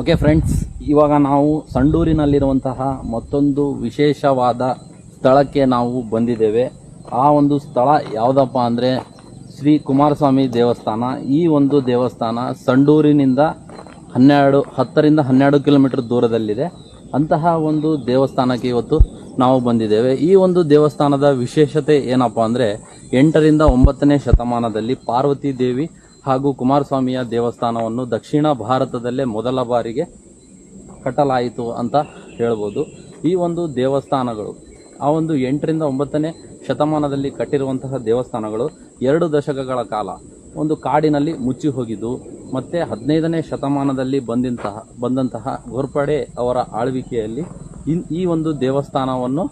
Okay friends ಇವಾಗ ನಾವು ಸಂಡೂರಿನಲ್ಲಿರುವಂತಹ ಮತ್ತೊಂದು ವಿಶೇಷವಾದ ಸ್ಥಳಕ್ಕೆ ನಾವು ಬಂದಿದ್ದೇವೆ. ಆ ಒಂದು ಸ್ಥಳ ಯಾವುದಪ್ಪ ಅಂದರೆ ಶ್ರೀ ಕುಮಾರಸ್ವಾಮಿ ದೇವಸ್ಥಾನ. ಈ ಒಂದು ದೇವಸ್ಥಾನ ಸಂಡೂರಿನಿಂದ ಹನ್ನೆರಡು, ಹತ್ತರಿಂದ ಹನ್ನೆರಡು ಕಿಲೋಮೀಟರ್ ದೂರದಲ್ಲಿದೆ. ಅಂತಹ ಒಂದು ದೇವಸ್ಥಾನಕ್ಕೆ ಇವತ್ತು ನಾವು ಬಂದಿದ್ದೇವೆ. ಈ ಒಂದು ದೇವಸ್ಥಾನದ ವಿಶೇಷತೆ ಏನಪ್ಪ ಅಂದರೆ ಎಂಟರಿಂದ ಒಂಬತ್ತನೇ ಶತಮಾನದಲ್ಲಿ ಪಾರ್ವತಿ ದೇವಿ ಹಾಗೂ ಕುಮಾರಸ್ವಾಮಿಯ ದೇವಸ್ಥಾನವನ್ನು ದಕ್ಷಿಣ ಭಾರತದಲ್ಲೇ ಮೊದಲ ಬಾರಿಗೆ ಕಟ್ಟಲಾಯಿತು ಅಂತ ಹೇಳ್ಬೋದು. ಈ ಒಂದು ದೇವಸ್ಥಾನಗಳು, ಆ ಒಂದು ಎಂಟರಿಂದ ಒಂಬತ್ತನೇ ಶತಮಾನದಲ್ಲಿ ಕಟ್ಟಿರುವಂತಹ ದೇವಸ್ಥಾನಗಳು ಎರಡು ದಶಕಗಳ ಕಾಲ ಒಂದು ಕಾಡಿನಲ್ಲಿ ಮುಚ್ಚಿ ಹೋಗಿದ್ದು, ಮತ್ತು ಹದಿನೈದನೇ ಶತಮಾನದಲ್ಲಿ ಬಂದಂತಹ ಬಂದಂತಹ ಘೋರ್ಪಡೆ ಅವರ ಆಳ್ವಿಕೆಯಲ್ಲಿ ಇನ್- ಈ ಒಂದು ದೇವಸ್ಥಾನವನ್ನು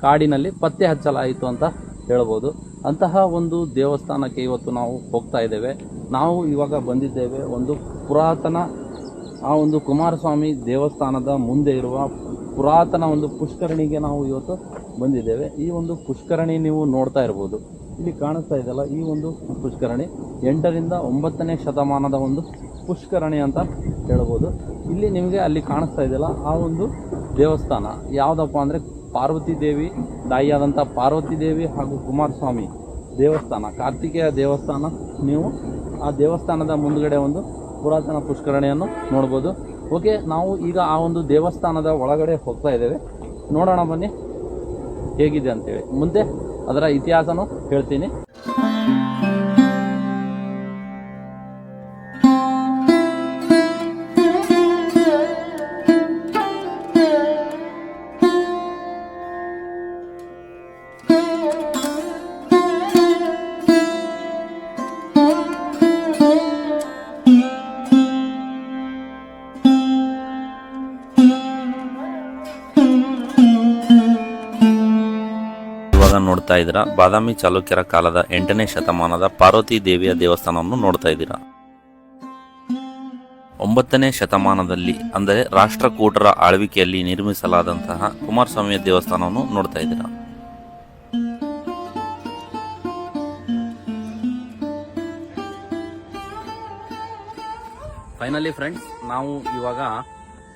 ಕಾಡಿನಲ್ಲಿ ಪತ್ತೆ ಹಚ್ಚಲಾಯಿತು ಅಂತ ಹೇಳ್ಬೋದು. ಅಂತಹ ಒಂದು ದೇವಸ್ಥಾನಕ್ಕೆ ಇವತ್ತು ನಾವು ಹೋಗ್ತಾ ಇದ್ದೇವೆ. ನಾವು ಇವಾಗ ಬಂದಿದ್ದೇವೆ ಒಂದು ಪುರಾತನ, ಆ ಒಂದು ಕುಮಾರಸ್ವಾಮಿ ದೇವಸ್ಥಾನದ ಮುಂದೆ ಇರುವ ಪುರಾತನ ಒಂದು ಪುಷ್ಕರಣಿಗೆ ನಾವು ಇವತ್ತು ಬಂದಿದ್ದೇವೆ. ಈ ಒಂದು ಪುಷ್ಕರಣಿ ನೀವು ನೋಡ್ತಾ ಇರ್ಬೋದು. ಇಲ್ಲಿ ಕಾಣಿಸ್ತಾ ಇದೆಯಲ್ಲ, ಈ ಒಂದು ಪುಷ್ಕರಣಿ ಎಂಟರಿಂದ ಒಂಬತ್ತನೇ ಶತಮಾನದ ಒಂದು ಪುಷ್ಕರಣಿ ಅಂತ ಹೇಳ್ಬೋದು. ಇಲ್ಲಿ ನಿಮಗೆ ಅಲ್ಲಿ ಕಾಣಿಸ್ತಾ ಇದೆಯಲ್ಲ, ಆ ಒಂದು ದೇವಸ್ಥಾನ ಯಾವುದಪ್ಪ ಅಂದರೆ ಪಾರ್ವತಿ ದೇವಿ ತಾಯಿಯಾದಂಥ ಪಾರ್ವತಿ ದೇವಿ ಹಾಗೂ ಕುಮಾರಸ್ವಾಮಿ ದೇವಸ್ಥಾನ, ಕಾರ್ತಿಕೇಯ ದೇವಸ್ಥಾನ. ನೀವು ಆ ದೇವಸ್ಥಾನದ ಮುಂದುಗಡೆ ಒಂದು ಪುರಾತನ ಪುಷ್ಕರಣಿಯನ್ನು ನೋಡ್ಬೋದು. ಓಕೆ, ನಾವು ಈಗ ಆ ಒಂದು ದೇವಸ್ಥಾನದ ಒಳಗಡೆ ಹೋಗ್ತಾ ಇದ್ದೇವೆ. ನೋಡೋಣ ಬನ್ನಿ, ಹೇಗಿದೆ ಅಂತೇಳಿ. ಮುಂದೆ ಅದರ ಇತಿಹಾಸನೂ ಹೇಳ್ತೀನಿ. ನೋಡ್ತಾ ಇದ್ದೀರಾ, ಬಾದಾಮಿ ಚಾಲುಕ್ಯರ ಕಾಲದ ಎಂಟನೇ ಶತಮಾನದ ಪಾರ್ವತಿ ದೇವಿಯ ದೇವಸ್ಥಾನವನ್ನು ನೋಡ್ತಾ ಇದ್ದೀರಾ. ಒಂಬತ್ತನೇ ಶತಮಾನದಲ್ಲಿ, ಅಂದರೆ ರಾಷ್ಟ್ರಕೂಟರ ಆಳ್ವಿಕೆಯಲ್ಲಿ ನಿರ್ಮಿಸಲಾದಂತಹ ಕುಮಾರಸ್ವಾಮಿಯ ದೇವಸ್ಥಾನವನ್ನು ನೋಡ್ತಾ ಇದ್ದೀರಾ. ಫೈನಲಿ ಫ್ರೆಂಡ್ಸ್ ನಾವು ಇವಾಗ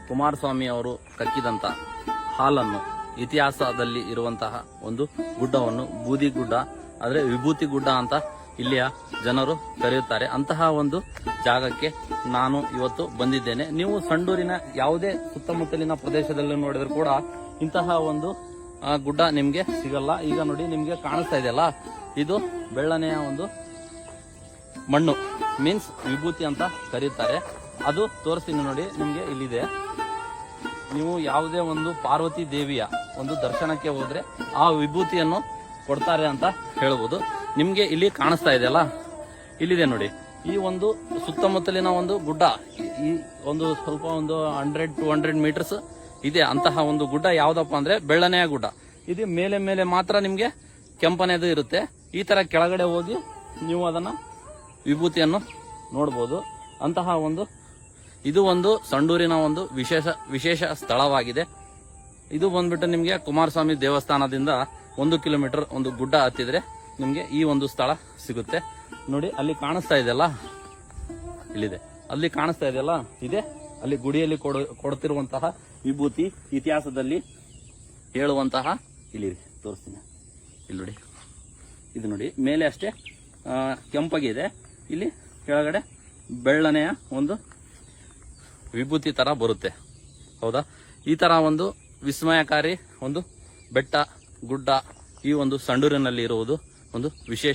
ಕುಮಾರಸ್ವಾಮಿ ಅವರು ಕಕ್ಕಿದಂತ ಹಾಲನ್ನು ಇತಿಹಾಸದಲ್ಲಿ ಇರುವಂತಹ ಒಂದು ಗುಡ್ಡವನ್ನು ಬೂದಿ ಗುಡ್ಡ, ಆದರೆ ವಿಭೂತಿ ಗುಡ್ಡ ಅಂತ ಇಲ್ಲಿಯ ಜನರು ಕರೆಯುತ್ತಾರೆ. ಅಂತಹ ಒಂದು ಜಾಗಕ್ಕೆ ನಾನು ಇವತ್ತು ಬಂದಿದ್ದೇನೆ. ನೀವು ಸಂಡೂರಿನ ಯಾವುದೇ ಸುತ್ತಮುತ್ತಲಿನ ಪ್ರದೇಶದಲ್ಲಿ ನೋಡಿದ್ರು ಕೂಡ ಇಂತಹ ಒಂದು ಗುಡ್ಡ ನಿಮ್ಗೆ ಸಿಗಲ್ಲ. ಈಗ ನೋಡಿ, ನಿಮ್ಗೆ ಕಾಣಿಸ್ತಾ ಇದೆಯಲ್ಲ? ಇದು ಬೆಳ್ಳನೆಯ ಒಂದು ಮಣ್ಣು ಮೀನ್ಸ್ ವಿಭೂತಿ ಅಂತ ಕರೀತಾರೆ. ಅದು ತೋರಿಸ್ತೀನಿ ನೋಡಿ, ನಿಮಗೆ ಇಲ್ಲಿದೆ. ನೀವು ಯಾವುದೇ ಒಂದು ಪಾರ್ವತಿ ದೇವಿಯ ಒಂದು ದರ್ಶನಕ್ಕೆ ಹೋದ್ರೆ ಆ ವಿಭೂತಿಯನ್ನು ಕೊಡ್ತಾರೆ ಅಂತ ಹೇಳ್ಬೋದು. ನಿಮ್ಗೆ ಇಲ್ಲಿ ಕಾಣಿಸ್ತಾ ಇದೆಯಲ್ಲ ಇಲ್ಲಿದೆ ನೋಡಿ. ಈ ಒಂದು ಸುತ್ತಮುತ್ತಲಿನ ಒಂದು ಗುಡ್ಡ, ಈ- ಈ ಒಂದು ಸ್ವಲ್ಪ ಒಂದು ಹಂಡ್ರೆಡ್ ಟು ಹಂಡ್ರೆಡ್ ಮೀಟರ್ಸ್ ಇದೆ. ಅಂತಹ ಒಂದು ಗುಡ್ಡ ಯಾವ್ದಪ್ಪ ಅಂದ್ರೆ ಬೆಳ್ಳನೆಯ ಗುಡ್ಡ. ಇದು ಮೇಲೆ ಮೇಲೆ ಮಾತ್ರ ನಿಮ್ಗೆ ಕೆಂಪನೆದು ಇರುತ್ತೆ. ಈ ತರ ಕೆಳಗಡೆ ಹೋಗಿ ನೀವು ಅದನ್ನ ವಿಭೂತಿಯನ್ನು ನೋಡ್ಬೋದು. ಅಂತಹ ಒಂದು, ಇದು ಒಂದು ಸಂಡೂರಿನ ಒಂದು ವಿಶೇಷ ವಿಶೇಷ ಸ್ಥಳವಾಗಿದೆ. ಇದು ಬಂದ್ಬಿಟ್ಟು ನಿಮಗೆ ಕುಮಾರಸ್ವಾಮಿ ದೇವಸ್ಥಾನದಿಂದ ಒಂದು ಕಿಲೋಮೀಟರ್ ಒಂದು ಗುಡ್ಡ ಹತ್ತಿದ್ರೆ ನಿಮಗೆ ಈ ಒಂದು ಸ್ಥಳ ಸಿಗುತ್ತೆ. ನೋಡಿ, ಅಲ್ಲಿ ಕಾಣಿಸ್ತಾ ಇದೆಯಲ್ಲ? ಇಲ್ಲಿದೆ. ಅಲ್ಲಿ ಕಾಣಿಸ್ತಾ ಇದೆಯಲ್ಲ? ಇದೆ. ಅಲ್ಲಿ ಗುಡಿಯಲ್ಲಿ ಕೊಡ, ಕೊಡ್ತಿರುವಂತಹ ವಿಭೂತಿ ಇತಿಹಾಸದಲ್ಲಿ ಹೇಳುವಂತಹ ಇಲ್ಲಿ ತೋರಿಸ್ತೀನಿ. ಇಲ್ಲಿ ನೋಡಿ. ಇದು ನೋಡಿ, ಮೇಲೆ ಅಷ್ಟೇ ಕೆಂಪಾಗಿದೆ ಕೆಂಪಗಿದೆ ಇಲ್ಲಿ ಕೆಳಗಡೆ ಬೆಳ್ಳನೆಯ ಒಂದು ವಿಭೂತಿ ತರ ಬರುತ್ತೆ. ಹೌದಾ? ಈ ತರ ಒಂದು ವಿಸ್ಮಯಕಾರಿ ಒಂದು ಬೆಟ್ಟ, ಗುಡ್ಡ ಈ ಒಂದು ಸಂಡೂರಿನಲ್ಲಿ ಇರುವುದು ಒಂದು ವಿಶೇಷ